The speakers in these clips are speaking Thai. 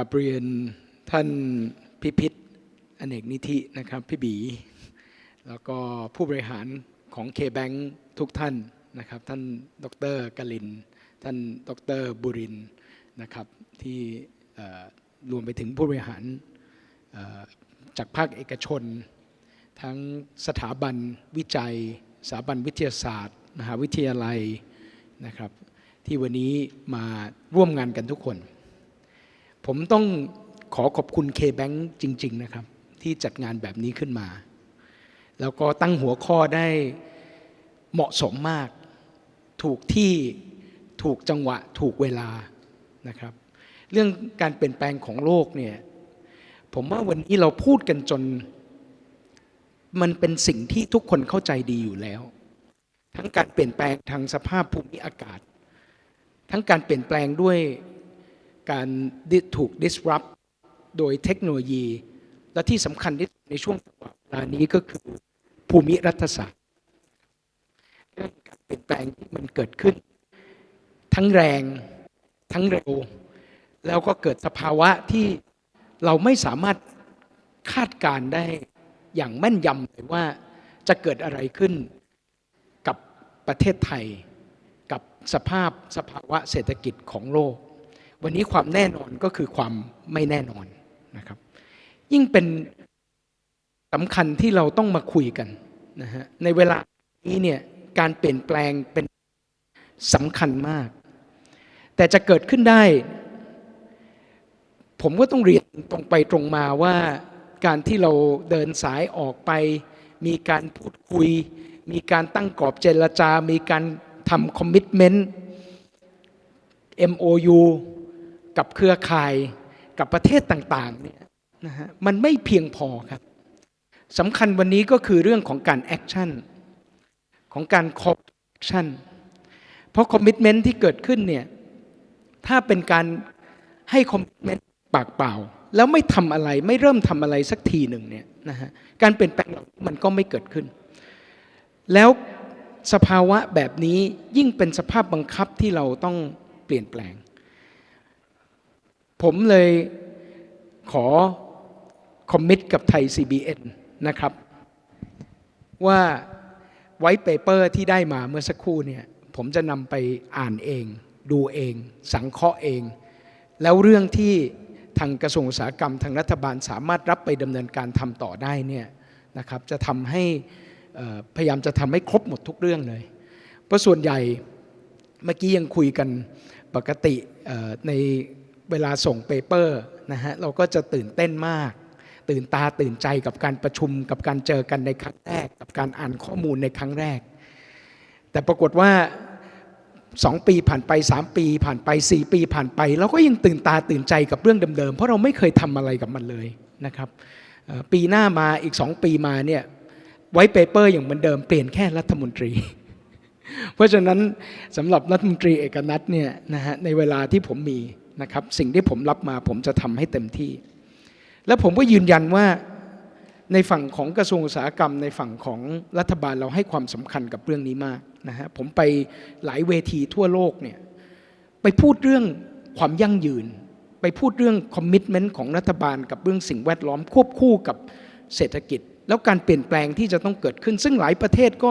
ราบเรียนท่านพิพิธอเนกนิธินะครับพี่บี แล้วก็ผู้บริหารของ K-Bank ทุกท่านนะครับ ท่านดรกลิน ท่านดรบุรินนะครับที่รวมไปถึงผู้บริหารจากภาคเอกชน ทั้งสถาบันวิจัย สถาบันวิทยาศาสตร์ มหาวิทยาลัยนะครับ ที่วันนี้มาร่วมงานกันทุกคน ผมต้องขอขอบคุณ K-Bank จริง ๆ นะครับ ที่จัดงานแบบนี้ขึ้นมา แล้วก็ตั้งหัวข้อได้เหมาะสมมาก ถูกที่ถูกจังหวะถูกเวลานะครับ เรื่องการเปลี่ยนแปลงของโลกเนี่ยผมว่าวันนี้เราพูดกันจน มันเป็นสิ่งที่ทุกคนเข้าใจดีอยู่แล้ว ทั้งการเปลี่ยนแปลงทางสภาพภูมิอากาศ ทั้งการเปลี่ยนแปลงด้วย การถูก disrupt โดยเทคโนโลยี และที่สำคัญที่สุดในช่วงจังหวะเวลานี้ก็คือภูมิรัฐศาสตร์เรื่องการเปลี่ยนแปลงที่มันเกิดขึ้น ทั้งแรงทั้งเร็ว แล้วก็เกิดสภาวะที่เราไม่สามารถคาดการณ์ได้อย่างแม่นยำเลยว่าจะเกิดอะไรขึ้นกับประเทศไทย กับสภาพสภาวะเศรษฐกิจของโลก วันนี้ความแน่นอนก็คือความไม่แน่นอนนะครับ ยิ่งเป็นสำคัญที่เราต้องมาคุยกันนะฮะในเวลานี้เนี่ยการเปลี่ยนแปลงเป็นสำคัญมาก แต่จะเกิดขึ้นได้ ผมก็ต้องเรียนตรงไปตรงมาว่าการที่เราเดินสายออกไป มีการพูดคุย มีการตั้งกรอบเจรจา มีการทำคอมมิชเมนต์ MOU กับเครือข่ายกับประเทศต่างๆเนี่ยนะฮะมันไม่เพียงพอครับสำคัญวันนี้ก็คือเรื่องของการแอคชั่นของการคอ p แอคชั่นเพราะคอมมิชเมนต์ที่เกิดขึ้นเนี่ยถ้าเป็นการให้คอมมิชเมนต์ปากเปล่า แล้วไม่ทำอะไรไม่เริ่มทำอะไรสักทีหนึ่งเนี่ยนะฮะการเปลี่ยนแปลงมันก็ไม่เกิดขึ้น แล้วสภาวะแบบนี้ยิ่งเป็นสภาพบังคับที่เราต้องเปลี่ยนแปลง ผมเลยขอคอมมิตกับไทย CBN นะครับ ว่าไว t ์เปเปอร์ที่ได้มาเมื่อสักครู่เนี่ยผมจะนำไปอ่านเอง ดูเอง สังเคราะห์เอง แล้วเรื่องที่ทางกระทรวงอุตสาหกรรมทางรัฐบาลสามารถรับไปดำเนินการทำต่อได้เนี่ยนะครับจะทำให้พยายามจะทำให้ครบหมดทุกเรื่องเลย เพราะส่วนใหญ่เมื่อกี้ยังคุยกันปกติใน เวลาส่งเปเปอร์นะฮะเราก็จะตื่นเต้นมาก ตื่นตาตื่นใจกับการประชุมกับการเจอกันในครั้งแรก กับการอ่านข้อมูลในครั้งแรก แต่ปรากฏว่าสองปีผ่านไปสามปี ผ่านไปสี่ปีผ่านไปเราก็ยังตื่นตาตื่นใจกับเรื่องเดิมๆ เพราะเราไม่เคยทำอะไรกับมันเลยนะครับปีหน้ามาอีกสองปีมาเนี่ยไว้เปเปอร์อย่างเหมือนเดิมเปลี่ยนแค่รัฐมนตรี เพราะฉะนั้นสำหรับรัฐมนตรีเอกนัทเนี่ยนะฮะในเวลาที่ผมมีนะครับสิ่งที่ผมรับมาผมจะทำให้เต็มที่ แล้วผมก็ยืนยันว่าในฝั่งของกระทรวงอุตสาหกรรม ในฝั่งของรัฐบาลเราให้ความสำคัญกับเรื่องนี้มากนะฮะผมไปหลายเวทีทั่วโลกเนี่ยไปพูดเรื่องความยั่งยืน ไปพูดเรื่องคอมมิชเมนต์ของรัฐบาลกับเรื่องสิ่งแวดล้อมควบคู่กับเศรษฐกิจ แล้วการเปลี่ยนแปลงที่จะต้องเกิดขึ้น ซึ่งหลายประเทศก็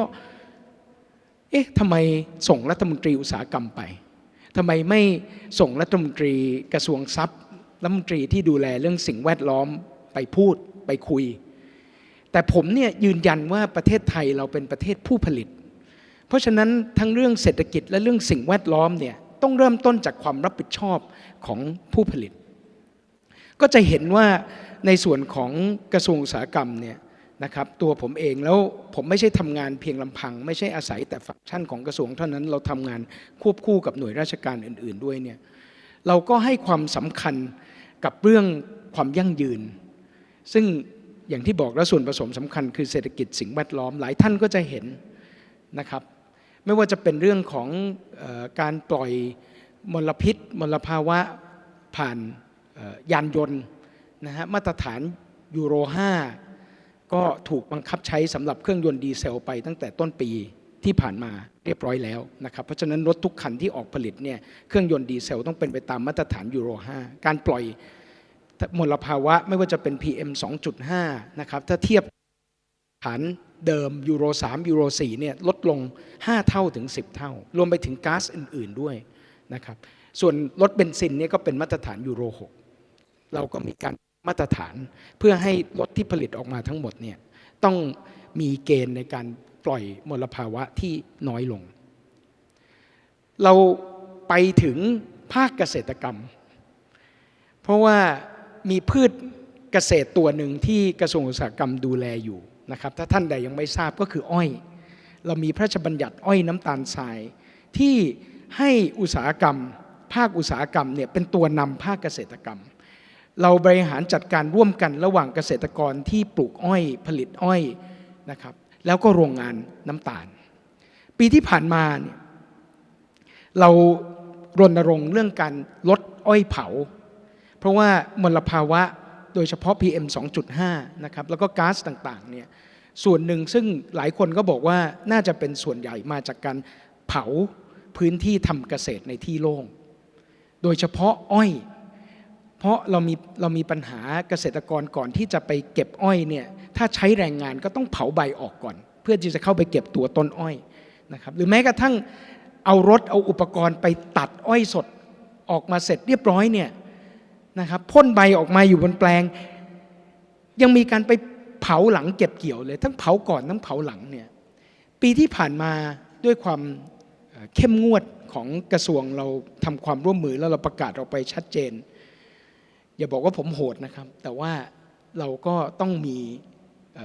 เอ๊ะทำไมส่งรัฐมนตรีอุตสาหกรรมไป ทำไมไม่ส่งรัฐมนตรีกระทรวงทรัพย์รัฐมนตรีที่ดูแลเรื่องสิ่งแวดล้อมไปพูดไปคุย แต่ผมเนี่ยยืนยันว่าประเทศไทยเราเป็นประเทศผู้ผลิต เพราะฉะนั้นทั้งเรื่องเศรษฐกิจและเรื่องสิ่งแวดล้อมเนี่ยต้องเริ่มต้นจากความรับผิดชอบของผู้ผลิต ก็จะเห็นว่าในส่วนของกระทรวงอุตสาหกรรมเนี่ย นะครับตัวผมเองแล้วผมไม่ใช่ทำงานเพียงลำพัง ไม่ใช่อาศัยแต่ฟังก์ชันของกระทรวงเท่านั้นเราทำงานควบคู่กับหน่วยราชการอื่น ๆด้วยเนี่ยเราก็ให้ความสำคัญกับเรื่องความยั่งยืน ซึ่งอย่างที่บอกแล้วส่วนผสมสำคัญคือเศรษฐกิจสิ่งแวดล้อมหลายท่านก็จะเห็นนะครับ ไม่ว่าจะเป็นเรื่องของออการปล่อยมลพิษ มลภาวะผ่านยานยนต์นะฮะมาตรฐานยูโร 5 ก็ถูกบังคับใช้สำหรับเครื่องยนต์ดีเซลไปตั้งแต่ต้นปีที่ผ่านมาเรียบร้อยแล้วนะครับเพราะฉะนั้นรถทุกคันที่ออกผลิตเนี่ยเครื่องยนต์ดีเซลต้องเป็นไปตามมาตรฐานยูโร 5 การปล่อยมลภาวะไม่ว่าจะเป็น PM 2.5 นะครับถ้าเทียบฐานเดิมยูโร 3 ยูโร 4 เนี่ยลดลง 5 เท่าถึง 10 เท่า รวมไปถึงก๊าซอื่น ๆด้วยนะครับส่วนรถเบนซินเนี่ยก็เป็นมาตรฐานยูโร 6 เราก็มีการ มาตรฐาน เพื่อให้รถที่ผลิตออกมาทั้งหมดเนี่ยต้องมีเกณฑ์ในการปล่อยมลภาวะที่น้อยลง เราไปถึงภาคเกษตรกรรม เพราะว่ามีพืชเกษตรตัวหนึ่งที่กระทรวงอุตสาหกรรมดูแลอยู่นะครับ ถ้าท่านใดยังไม่ทราบก็คืออ้อย เรามีพระราชบัญญัติอ้อยน้ำตาลทราย ที่ให้อุตสาหกรรม ภาคอุตสาหกรรมเนี่ยเป็นตัวนำภาคเกษตรกรรม เราบริหารจัดการร่วมกันระหว่างเกษตรกรที่ปลูกอ้อยผลิตอ้อยนะครับ แล้วก็โรงงานน้ำตาล ปีที่ผ่านมาเนี่ยเรารณรงค์เรื่องการลดอ้อยเผา เพราะว่ามลภาวะโดยเฉพาะ PM 2.5 นะครับ แล้วก็ก๊าซต่างๆเนี่ยส่วนหนึ่งซึ่งหลายคนก็บอกว่าน่าจะเป็นส่วนใหญ่มาจากการเผาพื้นที่ทำเกษตรในที่โล่ง โดยเฉพาะอ้อย เพราะเรามีเรามีปัญหาเกษตรกรก่อนที่จะไปเก็บอ้อยเนี่ยถ้าใช้แรงงานก็ต้องเผาใบออกก่อน เพื่อที่จะเข้าไปเก็บตัวต้นอ้อยนะครับหรือแม้กระทั่งเอารถเอาอุปกรณ์ไปตัดอ้อยสดออกมาเสร็จเรียบร้อยเนี่ยนะครับพ่นใบออกมาอยู่บนแปลง ยังมีการไปเผาหลังเก็บเกี่ยวเลย ทั้งเผาก่อนทั้งเผาหลังเนี่ยปีที่ผ่านมาด้วยความเข้มงวดของกระทรวงเราทำความร่วมมือแล้วเราประกาศออกไปชัดเจน อย่าบอกว่าผมโหดนะครับ แต่ว่าเราก็ต้องมีเ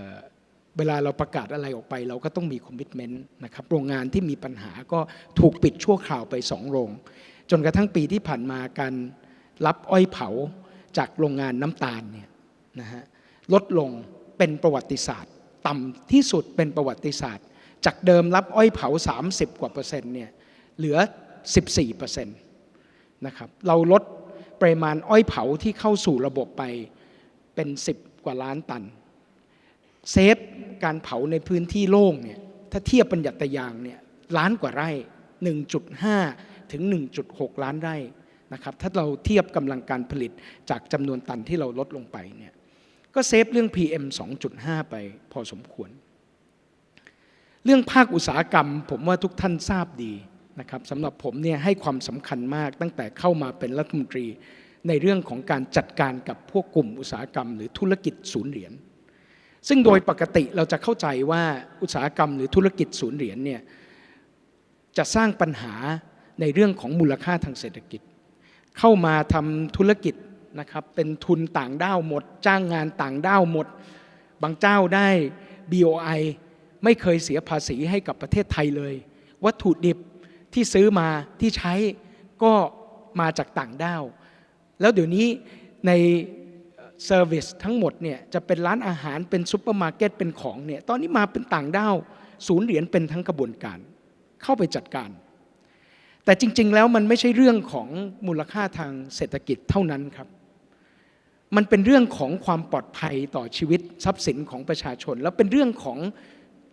เวลาเราประกาศอะไรออกไป เราก็ต้องมีคอมมิชเมนต์นะครับโรงงานที่มีปัญหาก็ถูกปิดชั่วคราวไปสองโรง จนกระทั่งปีที่ผ่านมาการรับอ้อยเผาจากโรงงานน้ำตาลเนี่ยนะฮะลดลงเป็นประวัติศาสตร์ ต่ำที่สุดเป็นประวัติศาสตร์ จากเดิมรับอ้อยเผา 30 กว่าเปอร์เซ็นต์เนี่ยเหลือ 14เปอร์เซ็นต์นะครับเราลด ปริมาณอ้อยเผาที่เข้าสู่ระบบไปเป็น 10 กว่าล้านตัน เซฟการเผาในพื้นที่โล่งเนี่ยถ้าเทียบปัญญัตยางเนี่ยล้านกว่าไร่ 1.5 ถึง 1.6 ล้านไร่นะครับถ้าเราเทียบกำลังการผลิตจากจำนวนตันที่เราลดลงไปเนี่ยก็เซฟเรื่อง PM 2.5 ไปพอสมควร เรื่องภาคอุตสาหกรรมผมว่าทุกท่านทราบดี นะครับสำหรับผมเนี่ยให้ความสำคัญมากตั้งแต่เข้ามาเป็นรัฐมนตรี ในเรื่องของการจัดการกับพวกกลุ่มอุตสาหกรรม หรือธุรกิจศูนย์เหรียญซึ่งโดยปกติเราจะเข้าใจว่าอุตสาหกรรมหรือธุรกิจศูนย์เหรียญเนี่ยจะสร้างปัญหาในเรื่องของมูลค่าทางเศรษฐกิจ เข้ามาทำธุรกิจนะครับเป็นทุนต่างด้าวหมด จ้างงานต่างด้าวหมด บางเจ้าได้ BOI ไม่เคยเสียภาษีให้กับประเทศไทยเลย วัตถุดิบ ที่ซื้อมาที่ใช้ก็มาจากต่างด้าว แล้วเดี๋ยวนี้ในเซอร์วิสทั้งหมดเนี่ยจะเป็นร้านอาหารเป็นซุปเปอร์มาร์เก็ตเป็นของเนี่ยตอนนี้มาเป็นต่างด้าวศูนย์เหรียญเป็นทั้งกระบวนการ เข้าไปจัดการ แต่จริง ๆ แล้วมันไม่ใช่เรื่องของมูลค่าทางเศรษฐกิจเท่านั้นครับ มันเป็นเรื่องของความปลอดภัยต่อชีวิตทรัพย์สินของประชาชน แล้วเป็นเรื่องของ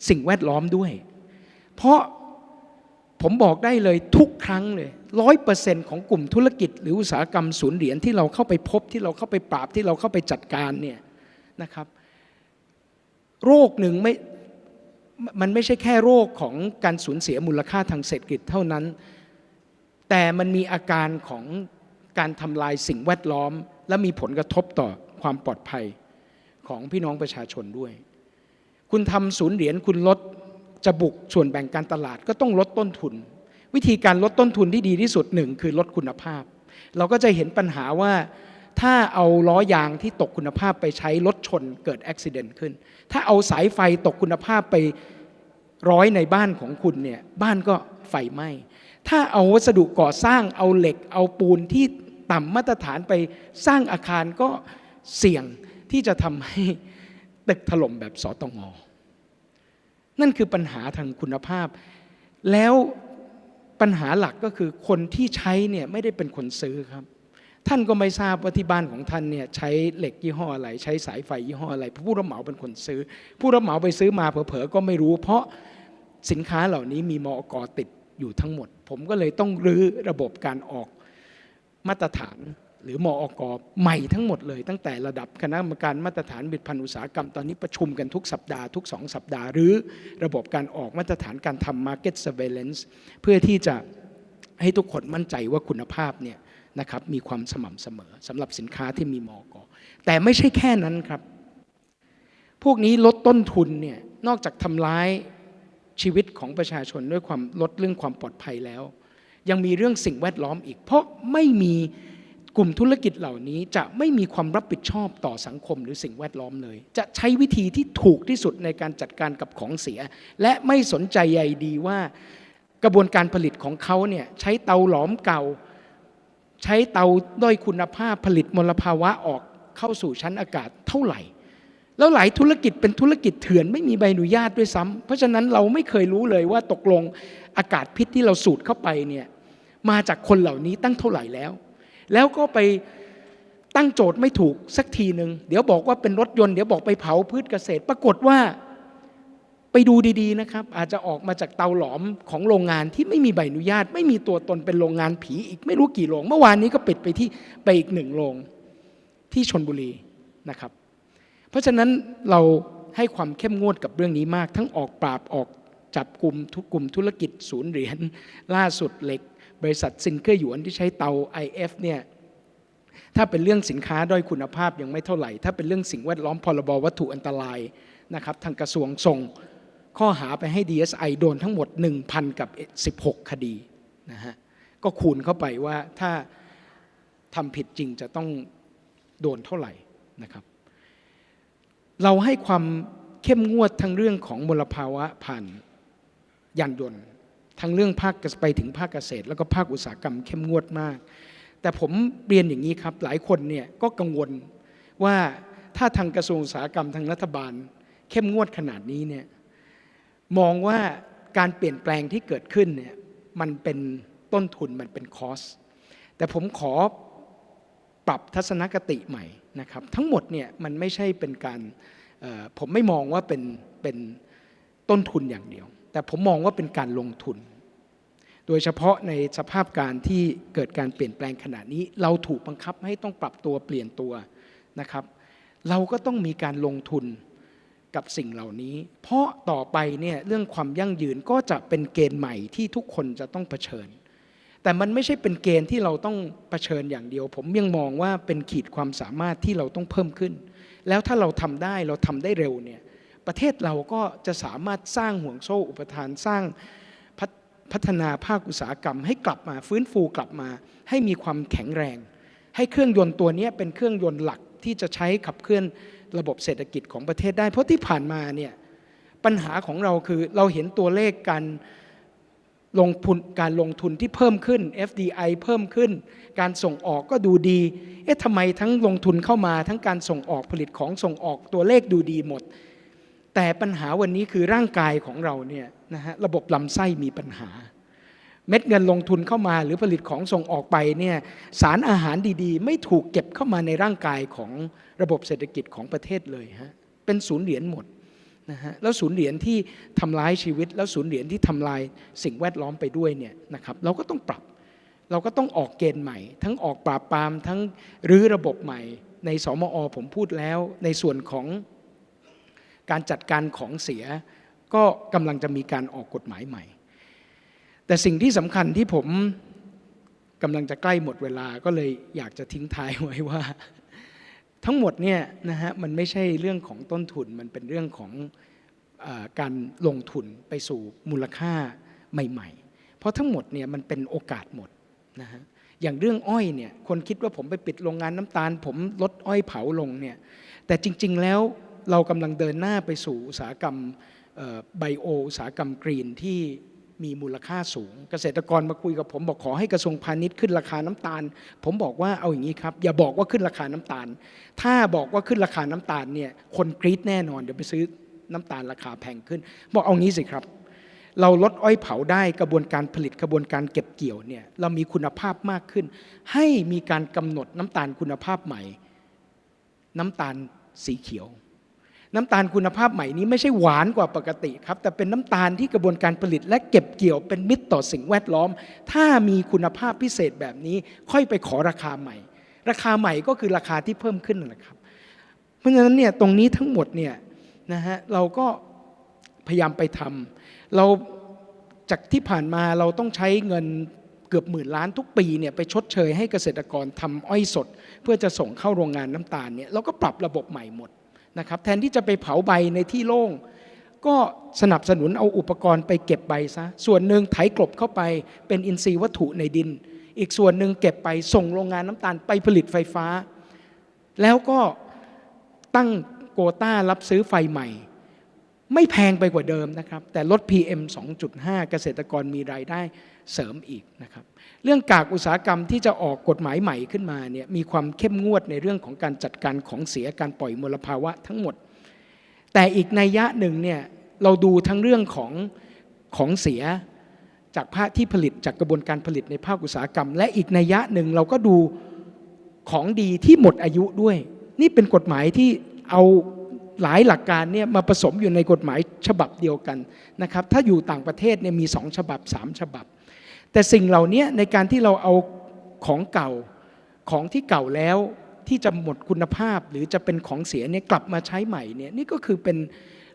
สิ่งแวดล้อมด้วย เพราะ ผมบอกได้เลยทุกครั้งเลยร้อยเปอร์เซ็นต์ของกลุ่มธุรกิจ หรืออุตสาหกรรมศูนย์เหรียญที่เราเข้าไปพบที่เราเข้าไปปราบที่เราเข้าไปจัดการเนี่ยนะครับ โรคหนึ่งไม่มันไม่ใช่แค่โรคของการสูญเสียมูลค่าทางเศรษฐกิจเท่านั้น แต่มันมีอาการของการทำลายสิ่งแวดล้อม และมีผลกระทบต่อความปลอดภัยของพี่น้องประชาชนด้วย คุณทำศูนย์เหรียญคุณลด จะบุกส่วนแบ่งการตลาดก็ต้องลดต้นทุน วิธีการลดต้นทุนที่ดีที่สุดหนึ่งคือลดคุณภาพ เราก็จะเห็นปัญหาว่าถ้าเอาล้อยางที่ตกคุณภาพไปใช้รถชนเกิดอุบิเหตุขึ้น ถ้าเอาสายไฟตกคุณภาพไปร้อยในบ้านของคุณเนี่ยบ้านก็ไฟไหม้ ถ้าเอาวัสดุก่อสร้างเอาเหล็กเอาปูนที่ต่ำมาตรฐานไปสร้างอาคารก็เสี่ยงที่จะทำให้ตึกถล่มแบบสตงอ นั่นคือปัญหาทางคุณภาพ แล้วปัญหาหลักก็คือคนที่ใช้เนี่ยไม่ได้เป็นคนซื้อครับ ท่านก็ไม่ทราบว่าที่บ้านของท่านเนี่ยใช้เหล็กยี่ห้ออะไร ใช้สายไฟยี่ห้ออะไร ผู้รับเหมาเป็นคนซื้อ ผู้รับเหมาไปซื้อมาเผลอๆก็ไม่รู้ เพราะสินค้าเหล่านี้มีมอกติดอยู่ทั้งหมด ผมก็เลยต้องรื้อระบบการออกมาตรฐาน หรือมออกใหม่ทั้งหมดเลย ตั้งแต่ระดับคณะกรรมการมาตรฐานผลิตภัณฑ์อุตสาหกรรมตอนนี้ประชุมกันทุกสัปดาห์ทุก 2 สัปดาห์ หรือระบบการออกมาตรฐานการทำ market surveillance เพื่อที่จะให้ทุกคนมั่นใจว่าคุณภาพเนี่ยนะครับมีความสม่ำเสมอสำหรับสินค้าที่มีมอกแต่ไม่ใช่แค่นั้นครับ พวกนี้ลดต้นทุนเนี่ยนอกจากทำร้ายชีวิตของประชาชนด้วยความลดเรื่องความปลอดภัยแล้ว ยังมีเรื่องสิ่งแวดล้อมอีก เพราะไม่มี กลุ่มธุรกิจเหล่านี้จะไม่มีความรับผิดชอบต่อสังคมหรือสิ่งแวดล้อมเลย จะใช้วิธีที่ถูกที่สุดในการจัดการกับของเสีย และไม่สนใจใยดีว่ากระบวนการผลิตของเขาเนี่ยใช้เตาหลอมเก่า ใช้เตาด้อยคุณภาพผลิตมลภาวะออกเข้าสู่ชั้นอากาศเท่าไหร่ แล้วหลายธุรกิจเป็นธุรกิจเถื่อนไม่มีใบอนุญาตด้วยซ้ำเพราะฉะนั้นเราไม่เคยรู้เลยว่าตกลงอากาศพิษที่เราสูดเข้าไปเนี่ยมาจากคนเหล่านี้ตั้งเท่าไหร่แล้ว แล้วก็ไปตั้งโจทย์ไม่ถูกสักทีหนึ่งเดี๋ยวบอกว่าเป็นรถยนต์เดี๋ยวบอกไปเผาพืชเกษตร ปรากฏว่าไปดูดีๆนะครับ อาจจะออกมาจากเตาหลอมของโรงงานที่ไม่มีใบอนุญาต ไม่มีตัวตนเป็นโรงงานผีอีกไม่รู้กี่โรงเมื่อวานนี้ก็ปิดไปที่ไปอีกหนึ่งโรงที่ชนบุรีนะครับ เพราะฉะนั้นเราให้ความเข้มงวดกับเรื่องนี้มาก ทั้งออกปราบออกจับกลุ่มทุกกลุ่มธุรกิจศูนย์เหรียญล่าสุดเหล็ก บริษัทซินเกอร์หยวนที่ใช้เตา IF เนี่ยถ้าเป็นเรื่องสินค้าด้อยคุณภาพยังไม่เท่าไหร่ ถ้าเป็นเรื่องสิ่งแวดล้อมพรบวัตถุอันตรายนะครับทางกระทรวงส่งข้อหาไปให้ DSI โดนทั้งหมด 1,000 กับ 16 คดีนะฮะก็คูณเข้าไปว่าถ้าทำผิดจริงจะต้องโดนเท่าไหร่นะครับ เราให้ความเข้มงวดทั้งเรื่องของมลภาวะผ่านยานยนต์ ทั้งเรื่องภาคไปถึงภาคเกษตร แล้วก็ภาคอุตสาหกรรมเข้มงวดมาก แต่ผมเรียนอย่างนี้ครับ หลายคนเนี่ยก็กังวลว่าถ้าทางกระทรวงอุตสาหกรรมทางรัฐบาล เข้มงวดขนาดนี้เนี่ยมองว่าการเปลี่ยนแปลงที่เกิดขึ้นเนี่ยมันเป็นต้นทุนมันเป็นคอสแต่ผมขอปรับทัศนคติใหม่นะครับทั้งหมดเนี่ยมันไม่ใช่เป็นการผมไม่มองว่าเป็นเป็นต้นทุนอย่างเดียว แต่ผมมองว่าเป็นการลงทุน โดยเฉพาะในสภาพการที่เกิดการเปลี่ยนแปลงขนาดนี้ เราถูกบังคับให้ต้องปรับตัวเปลี่ยนตัวนะครับ เราก็ต้องมีการลงทุนกับสิ่งเหล่านี้ เพราะต่อไปเนี่ยเรื่องความยั่งยืนก็จะเป็นเกณฑ์ใหม่ที่ทุกคนจะต้องเผชิญ แต่มันไม่ใช่เป็นเกณฑ์ที่เราต้องเผชิญอย่างเดียว ผมยังมองว่าเป็นขีดความสามารถที่เราต้องเพิ่มขึ้น แล้วถ้าเราทำได้เราทำได้เร็วเนี่ย ประเทศเราก็จะสามารถสร้างห่วงโซ่อุปทานสร้างพพัฒนาภาคอุตสาหกรรม ให้กลับมาฟื้นฟูกลับมา ให้มีความแข็งแรง ให้เครื่องยนต์ตัวนี้เป็นเครื่องยนต์หลักที่จะใช้ขับเคลื่อนระบบเศรษฐกิจของประเทศได้ เพราะที่ผ่านมาเนี่ยปัญหาของเราคือเราเห็นตัวเลขการลงทุนการลงทุนที่เพิ่มขึ้น FDI เพิ่มขึ้น การส่งออกก็ดูดี เอ๊ะทำไมทั้งลงทุนเข้ามาทั้งการส่งออกผลิตของส่งออกตัวเลขดูดีหมด แต่ปัญหาวันนี้คือร่างกายของเราเนี่ยนะฮะระบบลำไส้มีปัญหา เม็ดเงินลงทุนเข้ามาหรือผลิตของส่งออกไปเนี่ยสารอาหารดีๆ ไม่ถูกเก็บเข้ามาในร่างกายของระบบเศรษฐกิจของประเทศเลยฮะเป็นศูนย์เหรียญหมดนะฮะแล้วศูนย์เหรียญที่ทำลายชีวิต แล้วศูนย์เหรียญที่ทำลายสิ่งแวดล้อมไปด้วยเนี่ยนะครับเราก็ต้องปรับเราก็ต้องออกเกณฑ์ใหม่ ทั้งออกปราบปรามทั้งรื้อระบบใหม่ ในสมอผมพูดแล้วในส่วนของ การจัดการของเสีย ก็กำลังจะมีการออกกฎหมายใหม่ แต่สิ่งที่สำคัญที่ผมกำลังจะใกล้หมดเวลาก็เลยอยากจะทิ้งท้ายไว้ว่า ทั้งหมดเนี่ยนะฮะมันไม่ใช่เรื่องของต้นทุนมันเป็นเรื่องของอการลงทุนไปสู่มูลค่าใหม่ ๆ เพราะทั้งหมดเนี่ยมันเป็นโอกาสหมดนะฮะอย่างเรื่องอ้อยเนี่ยคนคิดว่าผมไปปิดโรงงานน้ำตาล ผมลดอ้อยเผาลงเนี่ยแต่จริง ๆแล้ว เรากำลังเดินหน้าไปสู่อุตสาหกรรมไบโออุตสาหกรรมกรีนที่มีมูลค่าสูง เกษตรกรมาคุยกับผมบอกขอให้กระทรวงพาณิชย์ขึ้นราคาน้ำตาล ผมบอกว่าเอาอย่างนี้ครับ อย่าบอกว่าขึ้นราคาน้ำตาล ถ้าบอกว่าขึ้นราคาน้ำตาลเนี่ยคนกรี๊ดแน่นอนเดี๋ยวไปซื้อน้ำตาลราคาแพงขึ้น บอกเอางี้สิครับ เราลดอ้อยเผาได้กระบวนการผลิตกระบวนการเก็บเกี่ยวเนี่ยเรามีคุณภาพมากขึ้น ให้มีการกำหนดน้ำตาลคุณภาพใหม่ น้ำตาลสีเขียว น้ำตาลคุณภาพใหม่นี้ไม่ใช่หวานกว่าปกติครับ แต่เป็นน้ำตาลที่กระบวนการผลิตและเก็บเกี่ยวเป็นมิตรต่อสิ่งแวดล้อม ถ้ามีคุณภาพพิเศษแบบนี้ ค่อยไปขอราคาใหม่ ราคาใหม่ก็คือราคาที่เพิ่มขึ้นนั่นแหละครับ เพราะฉะนั้นเนี่ยตรงนี้ทั้งหมดเนี่ยนะฮะเราก็พยายามไปทำเราจากที่ผ่านมาเราต้องใช้เงินเกือบหมื่นล้านทุกปีเนี่ยไปชดเชยให้เกษตรกรทำอ้อยสด เพื่อจะส่งเข้าโรงงานน้ำตาลเนี่ยเราก็ปรับระบบใหม่หมด นะครับแทนที่จะไปเผาใบในที่โล่ง ก็สนับสนุนเอาอุปกรณ์ไปเก็บใบซะส่วนหนึ่งไถกลบเข้าไปเป็นอินทรีย์วัตถุในดิน อีกส่วนหนึ่งเก็บไปส่งโรงงานน้ำตาลไปผลิตไฟฟ้า แล้วก็ตั้งโกต้ารับซื้อไฟใหม่ ไม่แพงไปกว่าเดิมนะครับ แต่ลด PM 2.5 เกษตรกรมีรายได้ เสริมอีกนะครับ เรื่องกากอุตสาหกรรมที่จะออกกฎหมายใหม่ขึ้นมาเนี่ยมีความเข้มงวดในเรื่องของการจัดการของเสียการปล่อยมลภาวะทั้งหมด แต่อีกนัยยะหนึ่งเนี่ยเราดูทั้งเรื่องของของเสียจากภาคที่ผลิตจากกระบวนการผลิตในภาคอุตสาหกรรม และอีกนัยยะหนึ่งเราก็ดูของดีที่หมดอายุด้วย นี่เป็นกฎหมายที่เอาหลายหลักการเนี่ยมาผสมอยู่ในกฎหมายฉบับเดียวกันนะครับถ้าอยู่ต่างประเทศเนี่ยมีสองฉบับสามฉบับ แต่สิ่งเหล่านี้ในการที่เราเอาของเก่าของที่เก่าแล้วที่จะหมดคุณภาพหรือจะเป็นของเสียเนี่ยกลับมาใช้ใหม่เนี่ยนี่ก็คือเป็น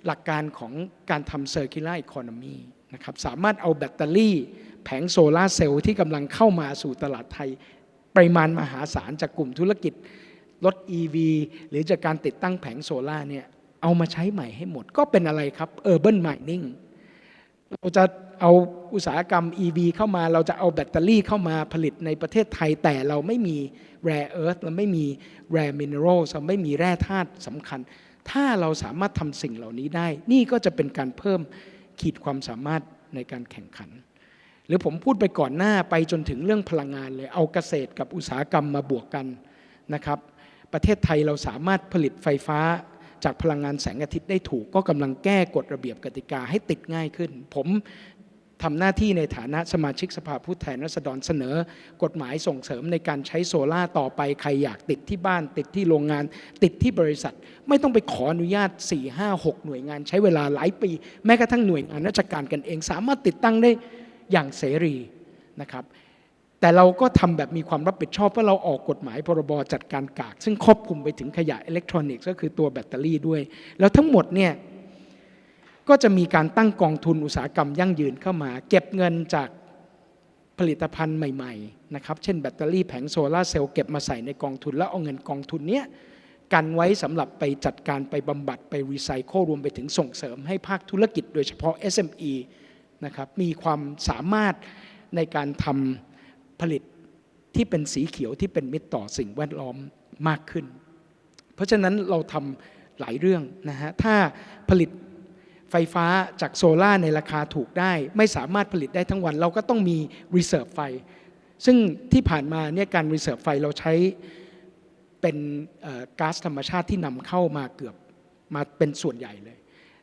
หลักการของการทำ circular economy นะครับสามารถเอาแบตเตอรี่ แผงโซลาร์เซลล์ที่กำลังเข้ามาสู่ตลาดไทย ปริมาณมหาศาลจากกลุ่มธุรกิจรถ EV หรือจากการติดตั้งแผงโซลาเนี่ยเอามาใช้ใหม่ให้หมดก็เป็นอะไรครับ urban mining เราจะเอาอุตสาหกรรม EV เข้ามา เราจะเอาแบตเตอรี่เข้ามาผลิตในประเทศไทย แต่เราไม่มี rare earth เราไม่มี rare minerals เราไม่มีแร่ธาตุสำคัญ ถ้าเราสามารถทำสิ่งเหล่านี้ได้ นี่ก็จะเป็นการเพิ่มขีดความสามารถในการแข่งขัน หรือผมพูดไปก่อนหน้าไปจนถึงเรื่องพลังงานเลย เอาเกษตรกับอุตสาหกรรมมาบวกกันนะครับ ประเทศไทยเราสามารถผลิตไฟฟ้า จากพลังงานแสงอาทิตย์ได้ถูก ก็กำลังแก้กฎระเบียบกติกาให้ติดง่ายขึ้น ผมทำหน้าที่ในฐานะสมาชิกสภาผู้แทนราษฎรเสนอ กฎหมายส่งเสริมในการใช้โซล่าต่อไปใครอยากติดที่บ้าน ติดที่โรงงาน ติดที่บริษัท ไม่ต้องไปขออนุญาต 4 5 6 หน่วยงาน ใช้เวลาหลายปี แม้กระทั่งหน่วยงานราชการกันเอง สามารถติดตั้งได้อย่างเสรีนะครับ แต่เราก็ทำแบบมีความรับผิดชอบเพราะเราออกกฎหมายพรบจัดการกาก ซึ่งครอบคลุมไปถึงขยะอิเล็กทรอนิกส์ก็คือตัวแบตเตอรี่ด้วย แล้วทั้งหมดเนี่ยก็จะมีการตั้งกองทุนอุตสาหกรรมยั่งยืนเข้ามา เก็บเงินจากผลิตภัณฑ์ใหม่ๆนะครับเช่นแบตเตอรี่แผงโซลาร์เซลล์เก็บมาใส่ในกองทุน แล้วเอาเงินกองทุนเนี้ยกันไว้สำหรับไปจัดการไปบำบัดไปรีไซเคิลรวมไปถึงส่งเสริมให้ภาคธุรกิจโดยเฉพาะ SME นะครับมีความสามารถในการทำ ผลิตที่เป็นสีเขียวที่เป็นมิตรต่อสิ่งแวดล้อมมากขึ้น เพราะฉะนั้นเราทำหลายเรื่องนะฮะถ้าผลิตไฟฟ้าจากโซลาร์ในราคาถูกได้ ไม่สามารถผลิตได้ทั้งวัน เราก็ต้องมีรีเซิร์ฟไฟ ซึ่งที่ผ่านมาเนี่ยการรีเซิร์ฟไฟเราใช้เป็นก๊าซธรรมชาติที่นำเข้ามาเกือบมาเป็นส่วนใหญ่เลย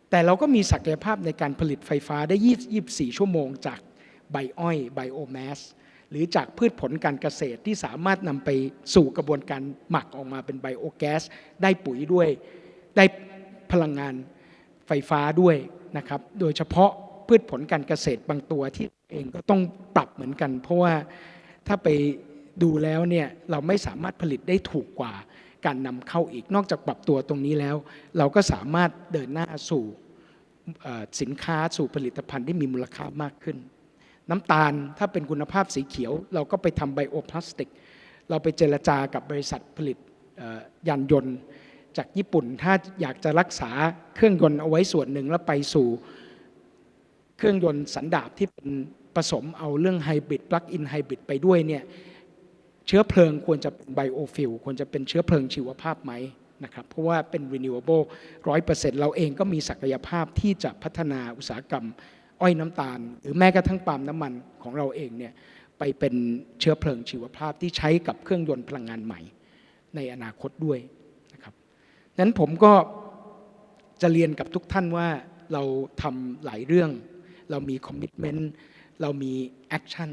แต่เราก็มีศักยภาพในการผลิตไฟฟ้าได้ 24 ชั่วโมงจากใบอ้อยไบโอแมส หรือจากพืชผลการเกษตรที่สามารถนำไปสู่กระบวนการหมักออกมาเป็นไบโอแก๊ส ได้ปุ๋ยด้วย ได้พลังงานไฟฟ้าด้วยนะครับ โดยเฉพาะพืชผลการเกษตรบางตัวที่เองก็ต้องปรับเหมือนกัน เพราะว่าถ้าไปดูแล้วเนี่ยเราไม่สามารถผลิตได้ถูกกว่าการนำเข้าอีกนอกจากปรับตัวตรงนี้แล้ว เราก็สามารถเดินหน้าสู่สินค้าสู่ผลิตภัณฑ์ที่มีมูลค่ามากขึ้น น้ำตาลถ้าเป็นคุณภาพสีเขียว เราก็ไปทำไบโอพลาสติก เราไปเจรจากับบริษัทผลิตยานยนต์ จากญี่ปุ่นถ้าอยากจะรักษาเครื่องยนต์เอาไว้ส่วนหนึ่งแล้วไปสู่เครื่องยนต์สันดาปที่เป็นผสมเอาเรื่องไฮบริดปลั๊กอินไฮบริดไปด้วยเนี่ยเชื้อเพลิงควรจะเป็นไบโอฟิลควรจะเป็นเชื้อเพลิงชีวภาพไหมนะครับเพราะว่าเป็น renewable ร้อยเปอร์เซ็นต์เราเองก็มีศักยภาพที่จะพัฒนาอุตสาหกรรม อ้อยน้ำตาล หรือแม้กระทั่งปาล์มน้ำมันของเราเองเนี่ยไปเป็นเชื้อเพลิงชีวภาพที่ใช้กับเครื่องยนต์พลังงานใหม่ ในอนาคตด้วยนะครับนั้นผมก็จะเรียนกับทุกท่านว่าเราทำหลายเรื่อง เรามีคอมมิชเมนต์เรามีแอคชั่น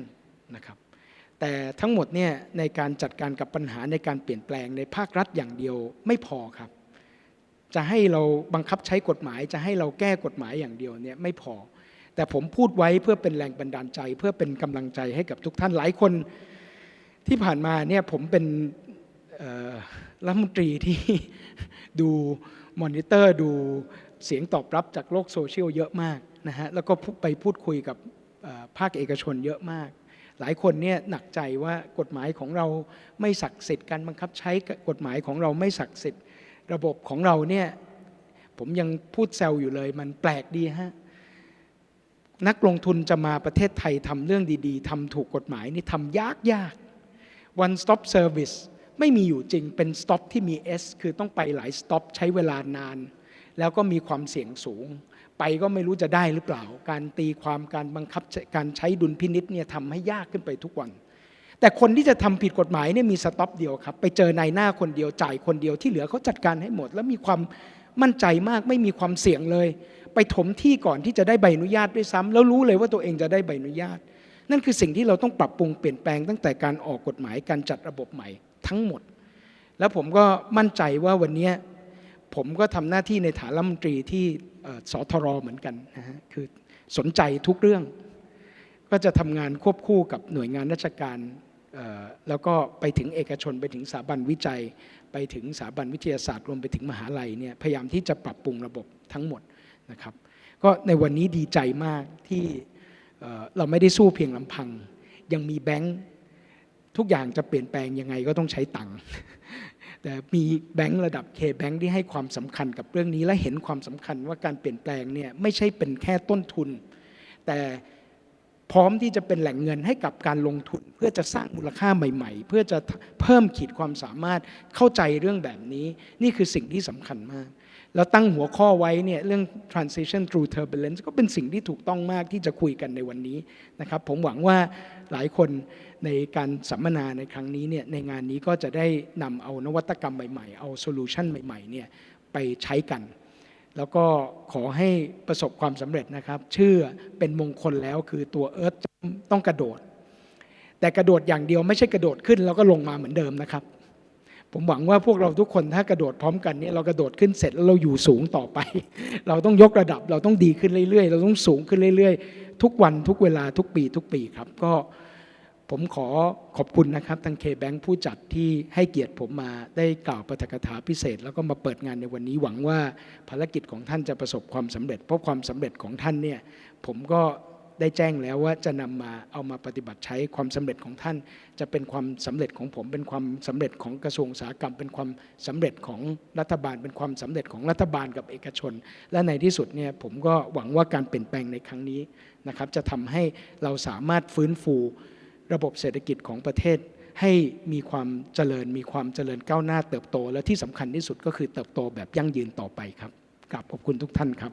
นะครับแต่ทั้งหมดเนี่ยในการจัดการกับปัญหาในการเปลี่ยนแปลงในภาครัฐอย่างเดียวไม่พอครับ จะให้เราบังคับใช้กฎหมาย จะให้เราแก้กฎหมายอย่างเดียวเนี่ยไม่พอ แต่ผมพูดไว้เพื่อเป็นแรงบันดาลใจ เพื่อเป็นกำลังใจให้กับทุกท่านหลายคนที่ผ่านมาเนี่ยผมเป็นรัฐมนตรีที่ดูมอนิเตอร์ดูเสียงตอบรับจากโลกโซเชียลเยอะมากนะฮะแล้วก็ไปพูดคุยกับภาคเอกชนเยอะมาก หลายคนเนี่ยหนักใจว่ากฎหมายของเราไม่ศักดิ์สิทธิ์การบังคับใช้กฎหมายของเราไม่ศักดิ์สิทธิ์ ระบบของเราเนี่ยผมยังพูดแซวอยู่เลยมันแปลกดีฮะ นักลงทุนจะมาประเทศไทยทำเรื่องดีๆทำถูกกฎหมายนี่ทำยากยาก one stop service ไม่มีอยู่จริงเป็น stop ที่มี S คือต้องไปหลาย stop ใช้เวลานาน แล้วก็มีความเสี่ยงสูง ไปก็ไม่รู้จะได้หรือเปล่า การตีความการบังคับการใช้ดุลพินิษเนี่ยทำให้ยากขึ้นไปทุกวัน แต่คนที่จะทำผิดกฎหมายเนี่ยมีสต็อปเดียวครับ ไปเจอนายหน้าคนเดียวจ่ายคนเดียวที่เหลือเขาจัดการให้หมด แล้วมีความมั่นใจมากไม่มีความเสี่ยงเลย ไปถมที่ก่อนที่จะได้ใบอนุญาตด้วยซ้ำแล้วรู้เลยว่าตัวเองจะได้ใบอนุญาต นั่นคือสิ่งที่เราต้องปรับปรุงเปลี่ยนแปลงตั้งแต่การออกกฎหมายการจัดระบบใหม่ทั้งหมด แล้วผมก็มั่นใจว่าวันนี้ผมก็ทำหน้าที่ในฐานรัฐมนตรีที่สทรเหมือนกันนะฮะคือสนใจทุกเรื่อง ก็จะทำงานควบคู่กับหน่วยงานราชการแล้วก็ไปถึงเอกชนไปถึงสถาบันวิจัย ไปถึงสถาบันวิทยาศาสตร์รวมไปถึงมหาลัยเนี่ยพยายามที่จะปรับปรุงระบบทั้งหมด นะครับก็ในวันนี้ดีใจมากที่เอ่อเราไม่ได้สู้เพียงลำพัง ยังมีแบงค์ทุกอย่างจะเปลี่ยนแปลงยังไงก็ต้องใช้ตังค์แต่มีแบงค์ระดับเคแบงค์ที่ให้ความสำคัญกับเรื่องนี้และเห็นความสำคัญว่าการเปลี่ยนแปลงเนี่ยไม่ใช่เป็นแค่ต้นทุน แต่พร้อมที่จะเป็นแหล่งเงินให้กับการลงทุน เพื่อจะสร้างมูลค่าใหม่ ๆ เพื่อจะเพิ่มขีดความสามารถเข้าใจเรื่องแบบนี้ นี่คือสิ่งที่สำคัญมาก แล้วตั้งหัวข้อไว้เนี่ยเรื่อง transition through turbulence ก็เป็นสิ่งที่ถูกต้องมากที่จะคุยกันในวันนี้นะครับผมหวังว่าหลายคนในการสัมมนาในครั้งนี้เนี่ยในงานนี้ก็จะได้นำเอานวัตกรรมใหม่ๆ เอาโซลูชันใหม่ๆเนี่ยไปใช้กัน แล้วก็ขอให้ประสบความสำเร็จนะครับ ชื่อเป็นมงคลแล้วคือตัวเอิร์ธต้องกระโดด แต่กระโดดอย่างเดียวไม่ใช่กระโดดขึ้นแล้วก็ลงมาเหมือนเดิมนะครับ ผมหวังว่าพวกเราทุกคนถ้ากระโดดพร้อมกันเนี่ยเรากระโดดขึ้นเสร็จแล้วเราอยู่สูงต่อไป เราต้องยกระดับเราต้องดีขึ้นเรื่อยๆ เราต้องสูงขึ้นเรื่อยๆ ทุกวันทุกเวลาทุกปีทุกปีครับ ก็ผมขอขอบคุณนะครับทางเคแบงค์ผู้จัดที่ให้เกียรติผมมาได้กล่าวปาฐกถาพิเศษ แล้วก็มาเปิดงานในวันนี้หวังว่าภารกิจของท่านจะประสบความสำเร็จ เพราะความสำเร็จของท่านเนี่ยผมก็ ได้แจ้งแล้วว่าจะนำมาเอามาปฏิบัติใช้ความสำเร็จของท่าน จะเป็นความสำเร็จของผม เป็นความสำเร็จของกระทรวงอุตสาหกรรม เป็นความสำเร็จของรัฐบาล เป็นความสำเร็จของรัฐบาลกับเอกชน และในที่สุดเนี่ยผมก็หวังว่าการเปลี่ยนแปลงในครั้งนี้นะครับจะทำให้เราสามารถฟื้นฟูระบบเศรษฐกิจของประเทศให้มีความเจริญ มีความเจริญก้าวหน้าเติบโต และที่สำคัญที่สุดก็คือเติบโตแบบยั่งยืนต่อไปครับกราบขอบคุณทุกท่านครับ